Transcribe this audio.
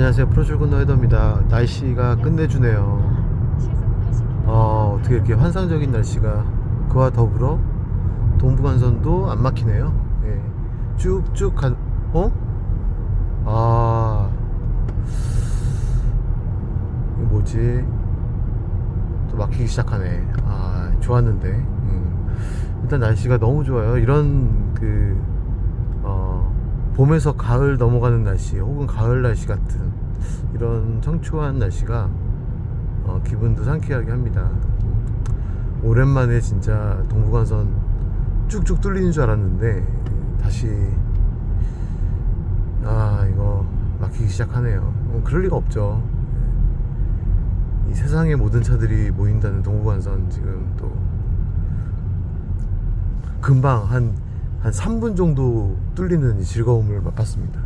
안녕하세요. 프로출근 너이더입니다. 날씨가 끝내주네요. 어, 어떻게 이렇게 환상적인 날씨가 그와 더불어 동부간선도 안 막히네요. 예. 쭉쭉 간 어? 아. 이거 뭐지? 또 막히기 시작하네. 아 좋았는데. 음. 일단 날씨가 너무 좋아요. 이런 그 어, 봄에서 가을 넘어가는 날씨 혹은 가을 날씨 같은 이런 청초한 날씨가 어, 기분도 상쾌하게 합니다. 오랜만에 진짜 동부간선 쭉쭉 뚫리는 줄 알았는데 다시 아 이거 막히기 시작하네요. 어, 그럴 리가 없죠. 이 세상의 모든 차들이 모인다는 동부간선 지금 또 금방 한, 한 3분 정도 뚫리는 이 즐거움을 맛봤습니다.